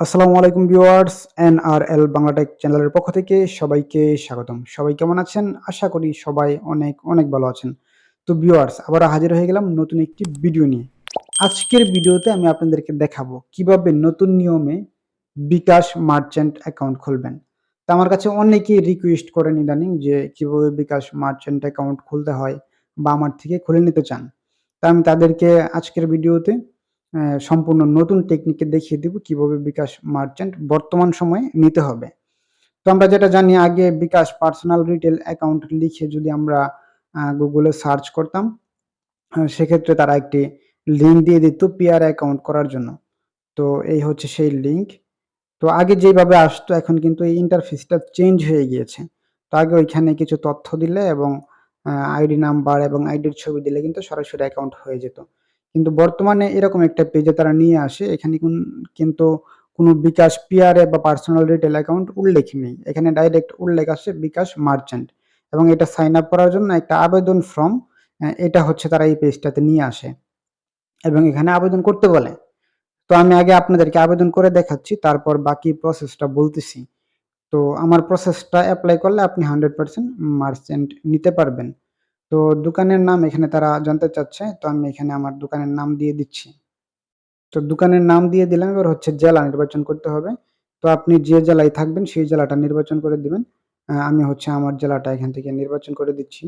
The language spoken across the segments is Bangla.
আসসালামু আলাইকুম viewers N R L Bangla tech চ্যানেলের পক্ষ থেকে সবাইকে স্বাগতম। সবাই কেমন আছেন? আশা করি সবাই অনেক অনেক ভালো আছেন। তো ভিউয়ার্স আবার হাজির হয়ে গেলাম নতুন একটি ভিডিও নিয়ে। আজকের ভিডিওতে আমি আপনাদেরকে দেখাবো কীভাবে নতুন নিয়মে বিকাশ মার্চেন্ট অ্যাকাউন্ট খুলবেন। তা আমার কাছে অনেকেই রিকোয়েস্ট করেন ইদানিং যে কীভাবে বিকাশ মার্চেন্ট অ্যাকাউন্ট খুলতে হয় বা আমার থেকে খুলে নিতে চান। তা আমি তাদেরকে আজকের ভিডিওতে সম্পূর্ণ নতুন টেকনিকে দেখিয়ে দিব কীভাবে বিকাশ মার্চেন্ট বর্তমান সময়ে নিতে হবে। তো আমরা যেটা জানি, আগে বিকাশ পার্সোনাল রিটেল অ্যাকাউন্ট লিখে যদি আমরা গুগলে সার্চ করতাম সেক্ষেত্রে তারা একটি লিঙ্ক দিয়ে দিত পিআর অ্যাকাউন্ট করার জন্য। তো এই হচ্ছে সেই লিঙ্ক তো আগে যেভাবে আসতো, এখন কিন্তু এই ইন্টারফেসটা চেঞ্জ হয়ে গিয়েছে। তো আগে ওইখানে কিছু তথ্য দিলে এবং আইডি নাম্বার এবং আইডির ছবি দিলে কিন্তু সরাসরি অ্যাকাউন্ট হয়ে যেত। কিন্তু বর্তমানে এরকম একটা পেজে তারা নিয়ে আসে, এখানে কোন- কিন্তু কোনো বিকাশ পিআরএ বা পার্সোনাল রিটেল অ্যাকাউন্ট উল্লেখ নেই। এখানে ডাইরেক্ট উল্লেখ আসে বিকাশ মার্চেন্ট এবং এটা সাইন আপ করার জন্য একটা আবেদন ফর্ম এটা হচ্ছে তারা এই পেজটাতে নিয়ে আসে এবং এখানে আবেদন করতে বলে। তো আমি আগে আপনাদেরকে আবেদন করে দেখাচ্ছি, তারপর বাকি প্রসেসটা বলতেছি। তো আমার প্রসেসটা অ্যাপ্লাই করলে আপনি হান্ড্রেড পার্সেন্ট মার্চেন্ট নিতে পারবেন। তো দোকানের নাম এখানে তারা জানতে চাচ্ছে, তো আমি এখানে আমার দোকানের নাম দিয়ে দিচ্ছি। তো দোকানের নাম দিয়ে দিলাম, এবার হচ্ছে জেলা নির্বাচন করতে হবে। তো আপনি যে জেলায় থাকবেন, সেই জেলাটা নির্বাচন করে দিবেন। আমি হচ্ছে আমার জেলাটা এখান থেকে নির্বাচন করে দিচ্ছি।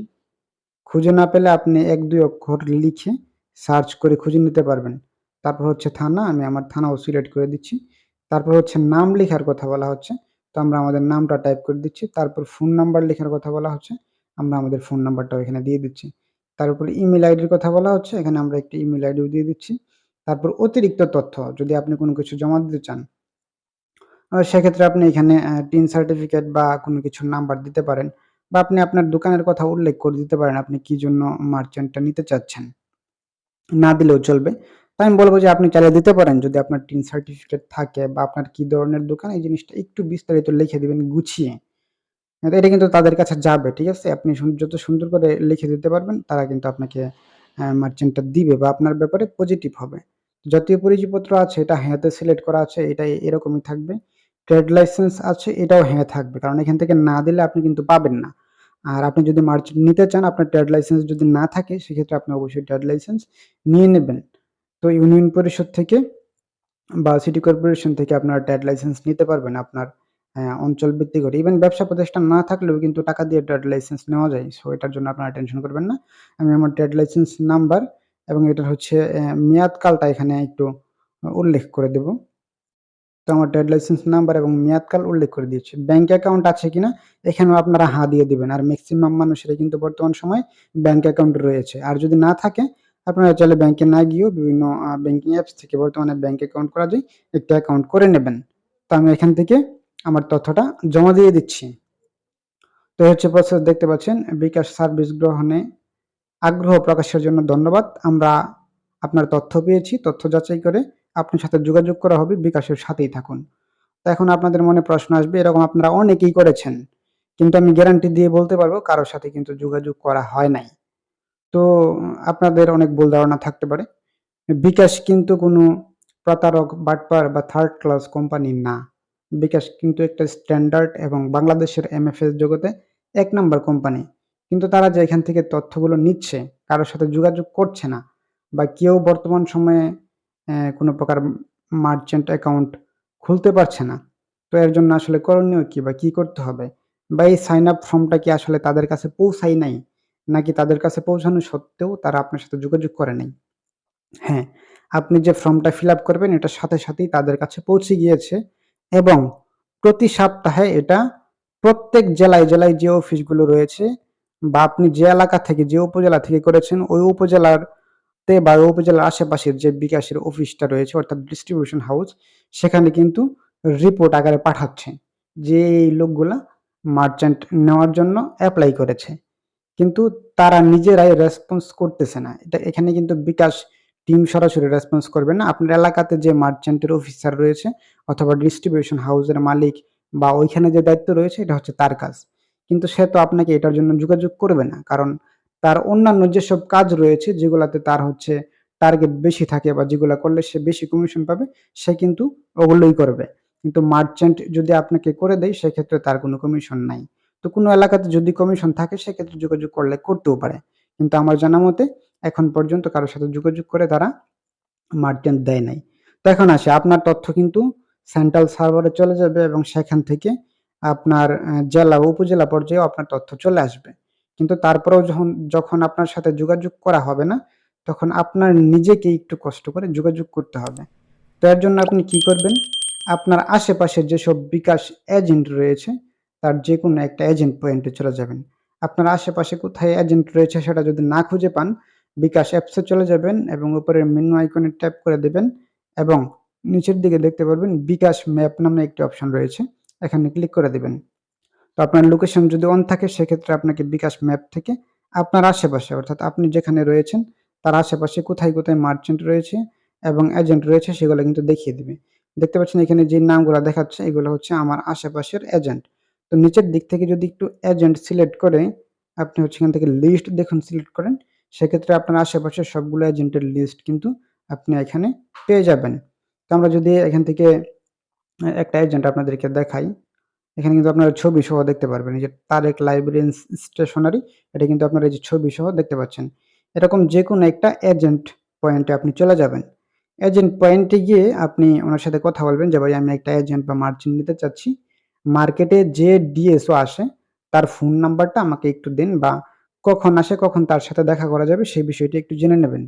খুঁজে না পেলে আপনি এক দুই অক্ষর লিখে সার্চ করে খুঁজে নিতে পারবেন। তারপর হচ্ছে থানা, আমি আমার থানাও সিলেক্ট করে দিচ্ছি। তারপর হচ্ছে নাম লেখার কথা বলা হচ্ছে, তো আমরা আমাদের নামটা টাইপ করে দিচ্ছি। তারপর ফোন নাম্বার লেখার কথা বলা হচ্ছে। আমরা আমাদের ফোন নাম্বারটাও এখানে দিয়ে দিচ্ছি। তারপর ইমেল আইডির কথা বলা হচ্ছে, এখানে আমরা একটি ইমেল আইডিও দিয়ে দিচ্ছি। তারপর অতিরিক্ত তথ্য, যদি আপনি কোনো কিছু জমা দিতে চান সেক্ষেত্রে আপনি এখানে টিন সার্টিফিকেট বা কোনো কিছুর নাম্বার দিতে পারেন বা আপনি আপনার দোকানের কথা উল্লেখ করে দিতে পারেন আপনি কি জন্য মার্চেন্টটা নিতে চাচ্ছেন। না দিলেও চলবে। তাই আমি বলব যে আপনি চালিয়ে দিতে পারেন, যদি আপনার টিন সার্টিফিকেট থাকে বা আপনার কি ধরনের দোকান, এই জিনিসটা একটু বিস্তারিত লিখে দিবেন, গুছিয়ে। এটা কিন্তু তাদের কাছে যাবে, ঠিক আছে? আপনি যত সুন্দর করে লিখে দিতে পারবেন, তারা কিন্তু আপনাকে মার্চেন্টটা দিবে বা আপনার ব্যাপারে পজিটিভ হবে। জাতীয় পরিচয়পত্র আছে, এটা হ্যাঁতে সিলেক্ট করা আছে এটা এরকমই থাকবে। ট্রেড লাইসেন্স আছে, এটাও হ্যাঁ থাকবে, কারণ এখান থেকে না দিলে আপনি কিন্তু পাবেন না। আর আপনি যদি মার্চেন্ট নিতে চান, আপনার ট্রেড লাইসেন্স যদি না থাকে, সেক্ষেত্রে আপনি অবশ্যই ট্রেড লাইসেন্স নিয়ে নেবেন। তো ইউনিয়ন পরিষদ থেকে বা সিটি কর্পোরেশন থেকে আপনারা ট্রেড লাইসেন্স নিতে পারবেন, আপনার আহ, অঞ্চল ভিত্তিক করে ইভেন ব্যবসা প্রতিষ্ঠান না থাকলেও কিন্তু টাকা দিয়ে ট্রেড লাইসেন্স নেওয়া যায়। সো এটার জন্য আপনারা টেনশন করবেন না। আমি আমার ট্রেড লাইসেন্স নাম্বার এবং এটার হচ্ছে মেয়াদকালটা এখানে একটু উল্লেখ করে দেব। তো আমার ট্রেড লাইসেন্স নাম্বার এবং মেয়াদকাল উল্লেখ করে দিয়েছি। ব্যাংক অ্যাকাউন্ট আছে কিনা এখানেও আপনারা হা দিয়ে দিবেন। আর ম্যাক্সিমাম মানুষের কিন্তু বর্তমান সময় ব্যাংক অ্যাকাউন্ট রয়েছে। আর যদি না থাকে আপনারা চাইলে ব্যাংকে না গিয়েও বিভিন্ন ব্যাংকিং অ্যাপস থেকে বর্তমানে ব্যাংক অ্যাকাউন্ট করা যায় একটা অ্যাকাউন্ট করে নেবেন। তো আমি এখান থেকে আমার তথ্যটা জমা দিয়ে দিচ্ছি। তো হচ্ছে প্রসেস দেখতে পাচ্ছেন, বিকাশ সার্ভিস গ্রহণে আগ্রহ প্রকাশের জন্য ধন্যবাদ। আমরা আপনার তথ্য পেয়েছি, তথ্য যাচাই করে আপনার সাথে যোগাযোগ করা হবে, বিকাশের সাথেই থাকুন। তো এখন আপনাদের মনে প্রশ্ন আসবে, এরকম আপনারা অনেকেই করেছেন, কিন্তু আমি গ্যারান্টি দিয়ে বলতে পারব, কারোর সাথে কিন্তু যোগাযোগ করা হয় নাই। তো আপনাদের অনেক ভুল ধারণা থাকতে পারে। বিকাশ কিন্তু কোনো প্রতারক, বাটপার বা থার্ড ক্লাস কোম্পানি না। বিকাশ কিন্তু একটা স্ট্যান্ডার্ড এবং বাংলাদেশের এমএফএস জগতে এক নম্বর কোম্পানি। কিন্তু তারা যে এখান থেকে তথ্যগুলো নিচ্ছে, কারোর সাথে যোগাযোগ করছে না বা কেউ বর্তমান সময়ে কোনো প্রকার মার্চেন্ট অ্যাকাউন্ট খুলতে পারছে না, তো এর জন্য আসলে করণীয় কি বা কি করতে হবে? বা এই সাইন আপ ফর্মটা কি আসলে তাদের কাছে পৌঁছাই নাই, নাকি তাদের কাছে পৌঁছানো সত্ত্বেও তারা আপনার সাথে যোগাযোগ করে নাই? হ্যাঁ আপনি যে ফর্মটা ফিল আপ করবেন, এটার সাথে সাথেই তাদের কাছে পৌঁছে গিয়েছে। এবং প্রতি সপ্তাহে এটা প্রত্যেক জেলায় জেলায় যে অফিসগুলো রয়েছে বা আপনি যে এলাকা থেকে যে উপজেলা থেকে করেছেন, ওই উপজেলার তে বা উপজেলার আশেপাশের যে বিকাশের অফিসটা রয়েছে, অর্থাৎ ডিস্ট্রিবিউশন হাউস সেখানে কিন্তু রিপোর্ট আকারে পাঠাচ্ছে যে এই লোকগুলা মার্চেন্ট নেওয়ার জন্য অ্যাপ্লাই করেছে। কিন্তু তারা নিজেরাই রেসপন্স করতেছে না। এটা এখানে কিন্তু বিকাশ টিম সরাসরি রেসপন্স করবে না। আপনার এলাকাতে যে মার্চেন্টের অফিসার রয়েছে অথবা ডিস্ট্রিবিউশন হাউসের মালিক বা ওইখানে যে দায়িত্ব রয়েছে, এটা হচ্ছে তার কাজ। কিন্তু সে তো আপনাকে এটার জন্য যোগাযোগ করবে না, কারণ তার অন্যান্য যেসব কাজ রয়েছে, যেগুলাতে তার হচ্ছে টার্গেট বেশি থাকে বা যেগুলা করলে সে বেশি কমিশন পাবে, সে কিন্তু ওগুলোই করবে। কিন্তু মার্চেন্ট যদি আপনাকে করে দেয়, সেক্ষেত্রে তার কোনো কমিশন নাই। তো কোনো এলাকাতে যদি কমিশন থাকে, সেক্ষেত্রে যোগাযোগ করলে করতেও পারে। কিন্তু আমার জানা মতে এখন পর্যন্ত কারোর সাথে যোগাযোগ করে তারা মার্চেন্ট দেয় নাই। তো এখন আসে, আপনার তথ্য কিন্তু সেন্ট্রাল সার্ভারে চলে যাবে এবং সেখান থেকে আপনার জেলা উপজেলা পর্যায়েও আপনার তথ্য চলে আসবে। কিন্তু তারপরেও যখন যখন আপনার সাথে যোগাযোগ করা হবে না, তখন আপনার নিজেকে একটু কষ্ট করে যোগাযোগ করতে হবে। তো এর জন্য আপনি কি করবেন? আপনার আশেপাশে যেসব বিকাশ এজেন্ট রয়েছে, তার যে কোনো একটা এজেন্ট পয়েন্টে চলে যাবেন। আপনার আশেপাশে কোথায় এজেন্ট রয়েছে সেটা যদি না খুঁজে পান, বিকাশ অ্যাপসে চলে যাবেন এবং উপরের মেনু আইকনে ট্যাপ করে দেবেন এবং নিচের দিকে দেখতে পারবেন বিকাশ ম্যাপ নামে একটি অপশন রয়েছে, এখানে ক্লিক করে দেবেন। তো আপনার লোকেশন যদি অন থাকে, সেক্ষেত্রে আপনাকে বিকাশ ম্যাপ থেকে আপনার আশেপাশে, অর্থাৎ আপনি যেখানে রয়েছেন, তার আশেপাশে কোথায় কোথায় মার্চেন্ট রয়েছে এবং এজেন্ট রয়েছে, সেগুলো কিন্তু দেখিয়ে দেবে। দেখতে পাচ্ছেন এখানে যে নামগুলো দেখাচ্ছে, এগুলো হচ্ছে আমার আশেপাশের এজেন্ট তো নিচের দিক থেকে যদি একটু এজেন্ট সিলেক্ট করে, আপনি হচ্ছে এখান থেকে লিস্ট দেখুন সিলেক্ট করেন, সেক্ষেত্রে আপনার আশেপাশের সবগুলো এজেন্টের লিস্ট কিন্তু আপনি এখানে পেয়ে যাবেন। তো আমরা যদি এখান থেকে একটা এজেন্ট আপনাদেরকে দেখাই, এখানে কিন্তু আপনারা ছবি সহ দেখতে পারবেন। এই যে তারেক লাইব্রেরি স্টেশনারি এটা কিন্তু আপনারা এই যে ছবি সহ দেখতে পাচ্ছেন। এরকম যে কোনো একটা এজেন্ট পয়েন্টে আপনি চলে যাবেন। এজেন্ট পয়েন্টে গিয়ে আপনি ওনার সাথে কথা বলবেন যে, ভাই, আমি একটা এজেন্ট বা মার্চেন্ট নিতে চাচ্ছি। মার্কেটে যে ডিএসও আসে, তার ফোন নাম্বারটা আমাকে একটু দিন বা কখন আসে, কখন তার সাথে দেখা করা যাবে, সেই বিষয়টি একটু জেনে নেবেন।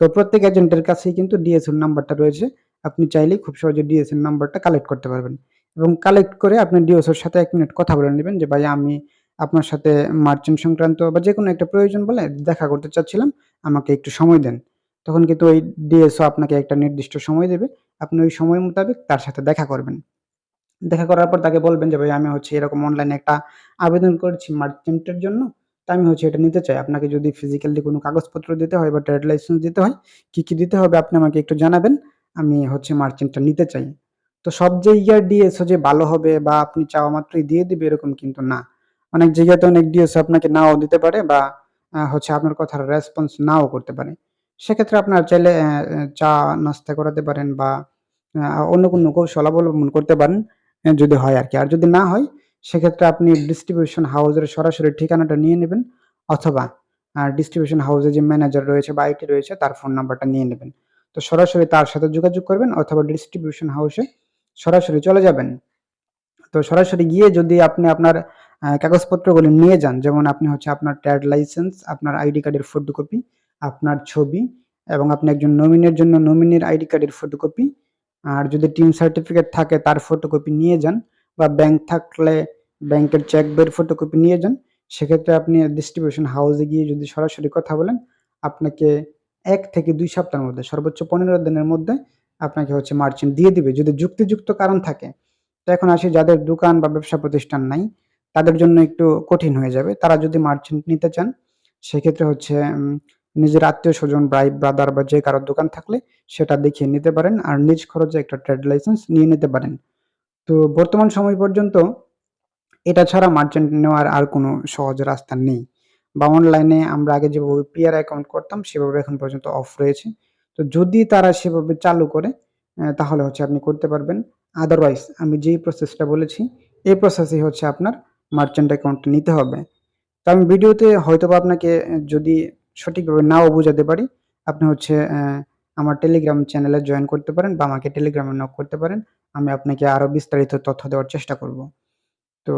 তো প্রত্যেক এজেন্টের কাছেই কিন্তু ডিএসওর নাম্বারটা রয়েছে। আপনি চাইলেই খুব সহজে ডিএসওর নাম্বারটা কালেক্ট করতে পারবেন। এবং কালেক্ট করে আপনি ডিওসোর সাথে এক মিনিট কথা বলে নেবেন যে ভাই আমি আপনার সাথে মার্চেন্ট সংক্রান্ত বা যে কোনো একটা প্রয়োজন বলে দেখা করতে চাচ্ছিলাম, আমাকে একটু সময় দেন। তখন কিন্তু ওই ডিএসও আপনাকে একটা নির্দিষ্ট সময় দেবে। আপনি ওই সময় মোতাবেক তার সাথে দেখা করবেন। দেখা করার পর তাকে বলবেন যে, ভাই, আমি হচ্ছে এরকম অনলাইনে একটা আবেদন করেছি মার্চেন্টের জন্য। তা আমি হচ্ছে এটা নিতে চাই। আপনাকে যদি ফিজিক্যালি কোনো কাগজপত্র দিতে হয় বা ট্রেড লাইসেন্স দিতে হয়, কী কী দিতে হবে আপনি আমাকে একটু জানাবেন। আমি হচ্ছে মার্চেন্টটা নিতে চাই। তো সব জায়গার ডিএসও যে ভালো হবে বা আপনি চাওয়া মাত্রই দিয়ে দিবে এরকম কিন্তু না। অনেক জায়গাতে অনেক ডিএসও আপনাকে নাও দিতে পারে বা হচ্ছে আপনার কথার রেসপন্স নাও করতে পারে। সেক্ষেত্রে আপনার চাইলে চা নাস্তা করাতে পারেন বা অন্য কোনো কৌশল অবলম্বন করতে পারেন। যদি হয় আর কি আর যদি না হয়, সেক্ষেত্রে আপনি ডিস্ট্রিবিউশন হাউসের সরাসরি ঠিকানাটা নিয়ে নেবেন অথবা ডিস্ট্রিবিউশন হাউসে যে ম্যানেজার রয়েছে বা আইটি রয়েছে, তার ফোন নাম্বারটা নিয়ে নেবেন। তো সরাসরি তার সাথে যোগাযোগ করবেন অথবা ডিস্ট্রিবিউশন হাউসে সরাসরি চলে যাবেন। তো সরাসরি গিয়ে যদি আপনি আপনার কাগজপত্রগুলি নিয়ে যান, যেমন আপনি হচ্ছে আপনার ট্যাড লাইসেন্স আপনার আইডি কার্ডের ফটোকপি আপনার ছবি এবং আপনি একজন নমিনের জন্য নমিনির আইডি কার্ডের ফটোকপি আর যদি টিম সার্টিফিকেট থাকে, তার ফটোকপি নিয়ে যান বা ব্যাংক থাকলে ব্যাংকের চেক বইয়ের ফটোকপি নিয়ে যান, সেক্ষেত্রে আপনি ডিস্ট্রিবিউশন হাউসে গিয়ে যদি সরাসরি কথা বলেন, আপনাকে এক থেকে দুই সপ্তাহের মধ্যে, সর্বোচ্চ পনেরো দিনের মধ্যে আপনাকে হচ্ছে মার্চেন্ট দিয়ে দিবে। যদি যুক্তিযুক্ত কারণ থাকে, তো এখন আসি যাদের দোকান বা ব্যবসা প্রতিষ্ঠান নাই, তাদের জন্য একটু কঠিন হয়ে যাবে। তারা যদি মার্চেন্ট নিতে চান, সেক্ষেত্রে হচ্ছে নিজের আত্মীয় স্বজন ব্রাই ব্রাদার বা যে কারোর দোকান থাকলে সেটা দেখিয়ে নিতে পারেন আর নিজ খরচে একটা ট্রেড লাইসেন্স নিয়ে নিতে পারেন। তো বর্তমান সময় পর্যন্ত এটা ছাড়া মার্চেন্ট নেওয়ার আর কোনো সহজ রাস্তা নেই। বা অনলাইনে আমরা আগে যেভাবে পিআর অ্যাকাউন্ট করতাম, সেভাবে এখন পর্যন্ত অফ রয়েছে। তো যদি তারা সেভাবে চালু করে তাহলে হচ্ছে আপনি করতে পারবেন। আদারওয়াইজ আমি যেই প্রসেসটা বলেছি, এই প্রসেসই হচ্ছে আপনার মার্চেন্ট অ্যাকাউন্ট নিতে হবে। তো আমি ভিডিওতে হয়তো আপনাকে যদি সঠিকভাবে নাও বোঝাতে পারি, আপনি হচ্ছে আমার টেলিগ্রাম চ্যানেলে জয়েন করতে পারেন বা আমাকে টেলিগ্রামে নক করতে পারেন, আমি আপনাকে আরও বিস্তারিত তথ্য দেওয়ার চেষ্টা করব। তো,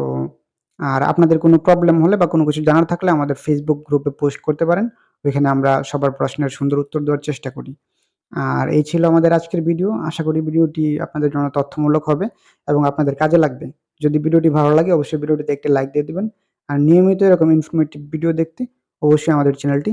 আর আপনাদের কোনো প্রবলেম হলে বা কোনো কিছু জানার থাকলে আমাদের ফেসবুক গ্রুপে পোস্ট করতে পারেন, ওইখানে আমরা সবার প্রশ্নের সুন্দর উত্তর দেওয়ার চেষ্টা করি। আর এই ছিল আমাদের আজকের ভিডিও আশা করি ভিডিওটি আপনাদের জন্য তথ্যমূলক হবে এবং আপনাদের কাজে লাগবে। যদি ভিডিওটি ভালো লাগে, অবশ্যই ভিডিওটিতে একটি লাইক দিয়ে দেবেন। আর নিয়মিত এরকম ইনফরমেটিভ ভিডিও দেখতে, অবশ্যই আমাদের চ্যানেলটি